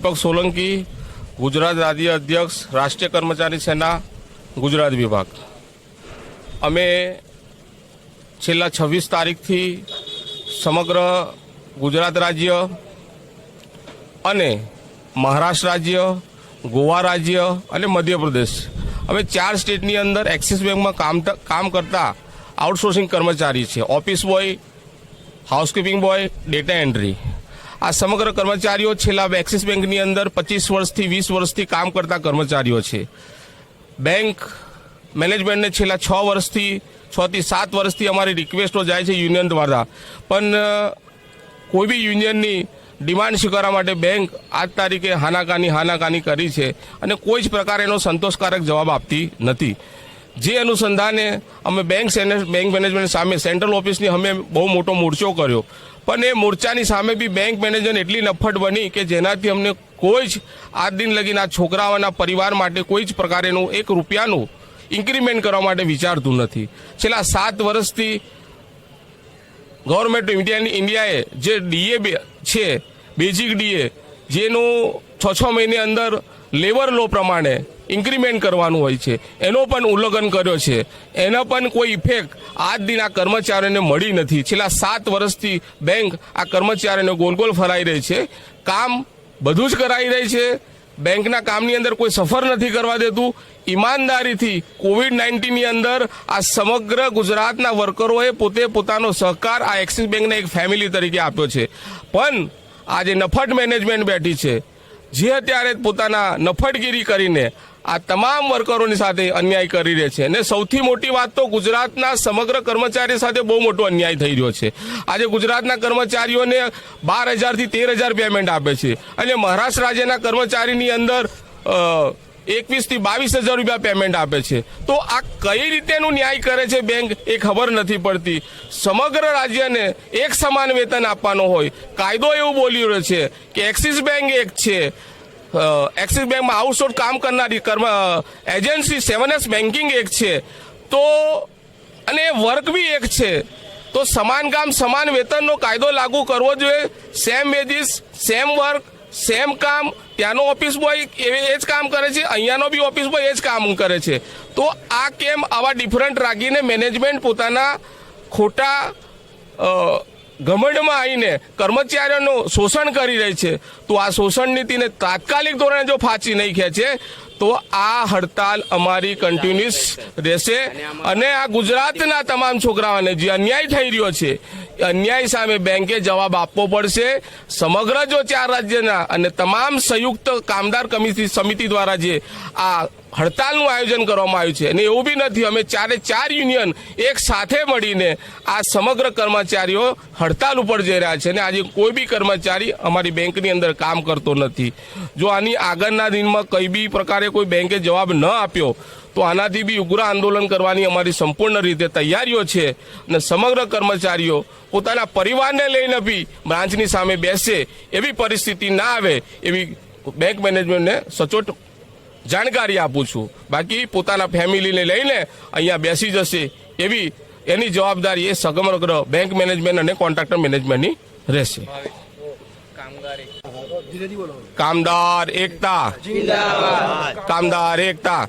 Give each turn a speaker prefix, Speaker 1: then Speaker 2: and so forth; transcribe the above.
Speaker 1: દીપક સોલંકી, ગુજરાત રાજ્ય અધ્યક્ષ, રાષ્ટ્રીય કર્મચારી સેના, ગુજરાત વિભાગ. અમે છેલ્લા છવ્વીસ તારીખથી સમગ્ર ગુજરાત રાજ્ય અને મહારાષ્ટ્ર રાજ્ય, ગોવા રાજ્ય અને મધ્યપ્રદેશ અમે ચાર સ્ટેટની અંદર એક્સિસ બેંકમાં કામ કામ કરતા આઉટસોર્સિંગ કર્મચારી છે. Office boy, housekeeping boy, data entry. આ સમગ્ર કર્મચારીઓ છેલ્લા એક્સિસ બેંકની અંદર પચીસ વર્ષથી વીસ વર્ષથી કામ કરતા કર્મચારીઓ છે. બેંક મેનેજમેન્ટને છેલ્લા છ વર્ષથી છથી સાત વર્ષથી અમારી રિક્વેસ્ટો જાય છે યુનિયન દ્વારા. પણ કોઈ બી યુનિયનની ડિમાન્ડ સ્વીકારવા માટે બેંક આજ તારીખે હાનાકાની હાનાકાની કરી છે અને કોઈ જ પ્રકારે એનો સંતોષકારક જવાબ આપતી નથી. જે અનુસંધાને અમે બેંક બેંક મેનેજમેન્ટ સામે સેન્ટ્રલ ઓફિસની અમે બહુ મોટો મોરચો કર્યો. પણ એ મોરચાની સામે બી બેંક મેનેજર એટલી નફટ બની કે જેનાથી અમને કોઈ જ આ દિન લગીન આ છોકરાઓના પરિવાર માટે કોઈ જ પ્રકારેનું એક રૂપિયાનું ઇન્ક્રીમેન્ટ કરવા માટે વિચારતું નથી. છેલ્લા સાત વર્ષથી ગવર્મેન્ટ ઇન્ડિયાની ઇન્ડિયાએ જે ડીએ છે, બેઝિક ડીએ, જેનું છ છ મહિને અંદર લેબર લો પ્રમાણે ઇન્ક્રીમેન્ટ કરવાનું હોય છે. એનો પણ ઉલ્લંઘન કર્યો છે. એનો પણ કોઈ ઇફેક્ટ આજ દિન આ કર્મચારીઓને મળી નથી. છેલ્લા સાત વર્ષથી બેંક આ કર્મચારીઓને ગોલ ગોલ ફરાઈ રહી છે. કામ બધું જ કરાઈ રહી છે. બેંકના કામની અંદર કોઈ સફર નથી કરવા દેતું. ઈમાનદારીથી કોવિડ નાઇન્ટીનની અંદર આ સમગ્ર ગુજરાતના વર્કરોએ પોતે પોતાનો સહકાર આ એક્સિસ બેંકને એક ફેમિલી તરીકે આપ્યો છે. પણ આ જે નફટ મેનેજમેન્ટ બેઠી છે. જે અત્યારે પોતાના નફટગીરી કરીને આ તમામ વર્કરોની સાથે અન્યાય કરી રહે છે. અને સૌથી મોટી વાત તો ગુજરાતના સમગ્ર કર્મચારી સાથે બહુ મોટો અન્યાય થઈ રહ્યો છે. આજે ગુજરાતના કર્મચારીઓને બાર હજારથી તેર હજાર પેમેન્ટ આપે છે. અને મહારાષ્ટ્ર રાજ્યના કર્મચારીની અંદર એકવીસથી બાવીસ હજાર રૂપિયા પેમેન્ટ આપે છે. તો આ કઈ રીતેનું ન્યાય કરે છે બેંક એ ખબર નથી પડતી. સમગ્ર રાજ્યને એક સમાન વેતન આપવાનો હોય. કાયદો એવું બોલી રહ્યો છે કે એક્સિસ બેંક એક છે. એક્સિસ બેંકમાં આઉટસોર્સ કામ કરનારી કર્મ એજન્સી સેવન એસ બેન્કિંગ એક છે. તો, અને વર્ક બી એક છે. તો સમાન કામ, સમાન વેતનનો કાયદો લાગુ કરવો જોઈએ. Same wages same work same કામ, ત્યાંનો ઓફિસ બોય એ જ કામ કરે છે, અહીંયાનો બી ઓફિસ બોય એ જ કામ કરે છે. તો આ કેમ આવા ડિફરન્ટ રાખીને મેનેજમેન્ટ પોતાના ખોટા ઘમંડમાં આવીને કર્મચારીઓનું શોષણ કરી રહી છે. તો આ શોષણ નીતિને તાત્કાલિક ધોરણે જો ફાંચી નહીં ખેંચે તો આ હડતાલ અમારી કન્ટિન્યુઅસ રહેશે. અને આ ગુજરાતના તમામ છોકરાઓને જે અન્યાય થઈ રહ્યો છે અન્યાય સામે બેંકે જવાબ આપવો પડશે. સમગ્ર જો ચાર રાજ્યના અને તમામ સંયુક્ત કામદાર કમિટી સમિતિ દ્વારા જે આ હડતાલનું આયોજન કરવામાં આવ્યું છે. અને એવું બી નથી, અમે ચારે ચાર યુનિયન એક સાથે મળીને આ સમગ્ર કર્મચારીઓ હડતાલ ઉપર જઈ રહ્યા છે. અને આજે કોઈ બી કર્મચારી અમારી બેંકની અંદર કામ કરતો નથી. જો આની આગળના દિનમાં કઈ બી પ્રકારે કોઈ બેંકે જવાબ ન આપ્યો, તો આનાથી બી ઉગ્ર આંદોલન કરવાની અમારી સંપૂર્ણ રીતે તૈયારીઓ છે. અને સમગ્ર કર્મચારીઓ પોતાના પરિવારને લઈને બી બ્રાન્ચની સામે બેસે, એવી પરિસ્થિતિ ના આવે, એવી બેંક મેનેજમેન્ટને સચોટ જાણકારી આપું છું. બાકી પોતાના ફેમિલીને લઈને અહીંયા બેસી જશે એવી એની જવાબદારી એ સગમગ્ર બેંક મેનેજમેન્ટ અને કોન્ટ્રાક્ટર મેનેજમેન્ટની રહેશે. કામદાર એકતા. કામદાર એકતા.